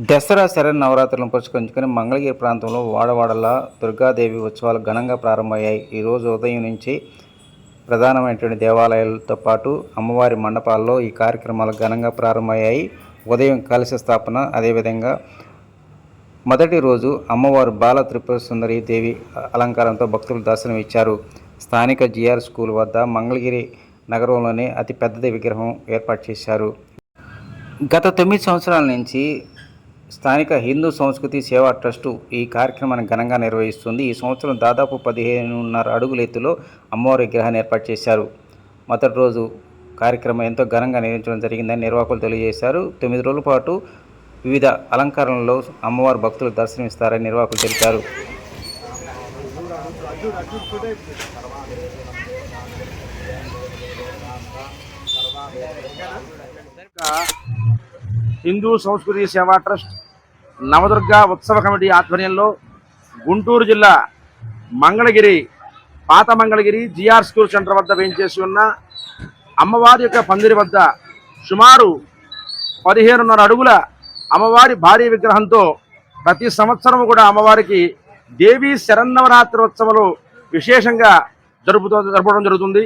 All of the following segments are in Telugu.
దసరా శరణ్ నవరాత్రులను పురస్కరించుకొని మంగళగిరి ప్రాంతంలో వాడవాడలా దుర్గాదేవి ఉత్సవాలు ఘనంగా ప్రారంభమయ్యాయి. ఈరోజు ఉదయం నుంచి ప్రధానమైనటువంటి దేవాలయాలతో పాటు అమ్మవారి మండపాల్లో ఈ కార్యక్రమాలు ఘనంగా ప్రారంభమయ్యాయి. ఉదయం కలశ స్థాపన అదేవిధంగా మొదటి రోజు అమ్మవారు బాల త్రిపుర సుందరి దేవి అలంకారంతో భక్తులు దర్శనం ఇచ్చారు. స్థానిక జిఆర్ స్కూల్ వద్ద మంగళగిరి నగరంలోనే అతి పెద్దది విగ్రహం ఏర్పాటు చేశారు. గత తొమ్మిది సంవత్సరాల నుంచి స్థానిక హిందూ సంస్కృతి సేవా ట్రస్టు ఈ కార్యక్రమాన్ని ఘనంగా నిర్వహిస్తుంది. ఈ సంవత్సరం దాదాపు పదిహేనున్నర అడుగుల ఎత్తులో అమ్మవారి విగ్రహాన్ని ఏర్పాటు చేశారు. మొదటి రోజు కార్యక్రమం ఎంతో ఘనంగా నిర్వహించడం జరిగిందని నిర్వాహకులు తెలియజేశారు. తొమ్మిది రోజుల పాటు వివిధ అలంకరణలో అమ్మవారు భక్తులు దర్శనమిస్తారని నిర్వాహకులు తెలిపారు. హిందూ సంస్కృతి సేవా ట్రస్ట్ నవదుర్గ ఉత్సవ కమిటీ ఆధ్వర్యంలో గుంటూరు జిల్లా మంగళగిరి పాత మంగళగిరి జిఆర్ స్కూల్ సెంటర్ వద్ద వేయించేసి ఉన్న అమ్మవారి యొక్క పందిరి వద్ద సుమారు పదిహేనున్నర అడుగుల అమ్మవారి భారీ విగ్రహంతో ప్రతి సంవత్సరం కూడా అమ్మవారికి దేవీ శరన్నవరాత్రి ఉత్సవాలు విశేషంగా జరుపుతూ జరపడం జరుగుతుంది.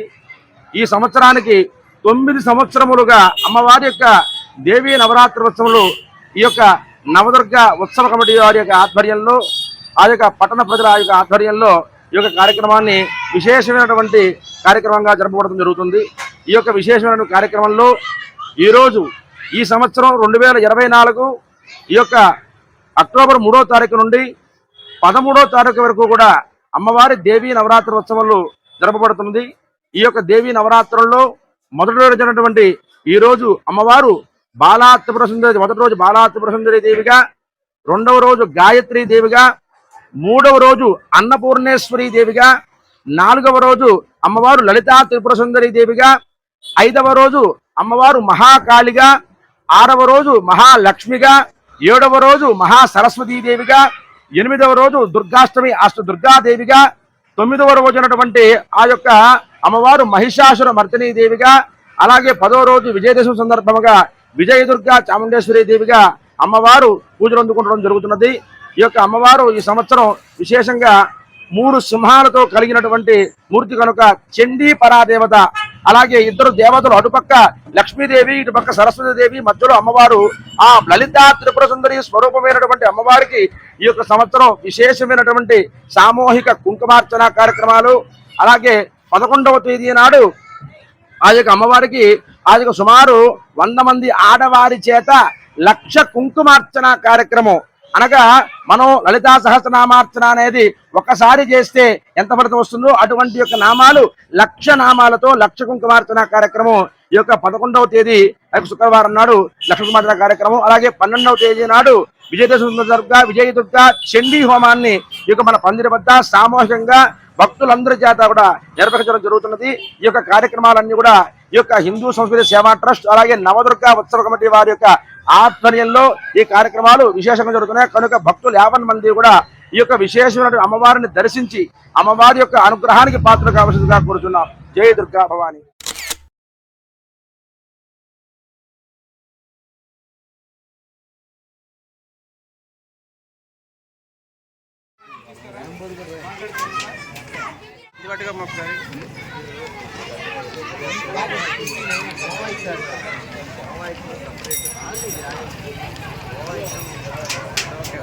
ఈ సంవత్సరానికి తొమ్మిది సంవత్సరములుగా అమ్మవారి యొక్క దేవీ నవరాత్రి ఉత్సవాలు ఈ యొక్క నవదుర్గ ఉత్సవ కమిటీ వారి యొక్క ఆధ్వర్యంలో ఆ యొక్క పట్టణ ప్రజల యొక్క ఆధ్వర్యంలో ఈ యొక్క కార్యక్రమాన్ని విశేషమైనటువంటి కార్యక్రమంగా జరపబడడం జరుగుతుంది. ఈ యొక్క విశేషమైన కార్యక్రమంలో ఈరోజు ఈ సంవత్సరం రెండు వేల ఇరవై నాలుగు ఈ యొక్క అక్టోబర్ మూడో తారీఖు నుండి పదమూడో తారీఖు వరకు కూడా అమ్మవారి దేవీ నవరాత్రి ఉత్సవాలు జరపబడుతుంది. ఈ యొక్క దేవీ నవరాత్రుల్లో మొదటి రోజు జరిగినటువంటి ఈ రోజు అమ్మవారు బాలా త్రిపుర మొదటి రోజు బాలా త్రిపురసుందరి దేవిగా రెండవ రోజు గాయత్రి దేవిగా మూడవ రోజు అన్నపూర్ణేశ్వరి దేవిగా నాలుగవ రోజు అమ్మవారు లలితా త్రిపుర సుందరి దేవిగా ఐదవ రోజు అమ్మవారు మహాకాళిగా ఆరవ రోజు మహాలక్ష్మిగా ఏడవ రోజు మహా దేవిగా ఎనిమిదవ రోజు దుర్గాష్టమి అష్ట దుర్గాదేవిగా తొమ్మిదవ రోజు ఉన్నటువంటి ఆ యొక్క అమ్మవారు మహిషాసుర మర్దినీ దేవిగా అలాగే పదవ రోజు విజయదశమి సందర్భంగా విజయదుర్గ చాముండేశ్వరి దేవిగా అమ్మవారు పూజలు అందుకుంటడం జరుగుతున్నది. ఈ యొక్క అమ్మవారు ఈ సంవత్సరం విశేషంగా మూడు సింహాలతో కలిగినటువంటి మూర్తి కనుక చండీ పరాదేవత అలాగే ఇద్దరు దేవతలు అటుపక్క లక్ష్మీదేవి ఇటుపక్క సరస్వతీదేవి మధ్యలో అమ్మవారు ఆ లలితా త్రిపుర సుందరి స్వరూపమైనటువంటి అమ్మవారికి ఈ యొక్క సంవత్సరం విశేషమైనటువంటి సామూహిక కుంకుమార్చన కార్యక్రమాలు అలాగే పదకొండవ తేదీ నాడు ఆ యొక్క అమ్మవారికి అది సుమారు వంద మంది ఆడవారి చేత లక్ష కుంకుమార్చన కార్యక్రమం. అనగా మనం లలితా సహస్రనామార్చన అనేది ఒకసారి చేస్తే ఎంత ఫలితం వస్తుందో అటువంటి యొక్క నామాలు లక్ష నామాలతో లక్ష కుంకుమార్చన కార్యక్రమం. ఈ యొక్క పదకొండవ తేదీ శుక్రవారం నాడు లక్ష కుంకుమార్చన కార్యక్రమం. అలాగే పన్నెండవ తేదీ నాడు విజయదశమి దుర్గా విజయ దుర్గా చండీ హోమాన్ని ఈ యొక్క మన పందిరి వద్ద సామూహికంగా భక్తులందరి చేత కూడా నిర్వహించడం జరుగుతున్నది. ఈ యొక్క కార్యక్రమాలన్నీ కూడా ఈ యొక్క హిందూ సంస్కృతి సేవా ట్రస్ట్ అలాగే నవదుర్గ ఉత్సవ కమిటీ వారి యొక్క ఆధ్వర్యంలో ఈ కార్యక్రమాలు విశేషంగా జరుగుతున్నాయి. కనుక భక్తులు యాభై మంది కూడా ఈ యొక్క విశేషమైన అమ్మవారిని దర్శించి అమ్మవారి యొక్క అనుగ్రహానికి పాత్ర కావాల్సిందిగా కోరుతున్నాం జయ దుర్గా భవాని. ఇది పట్టుకోమ్మ ఒకసారి ఓకే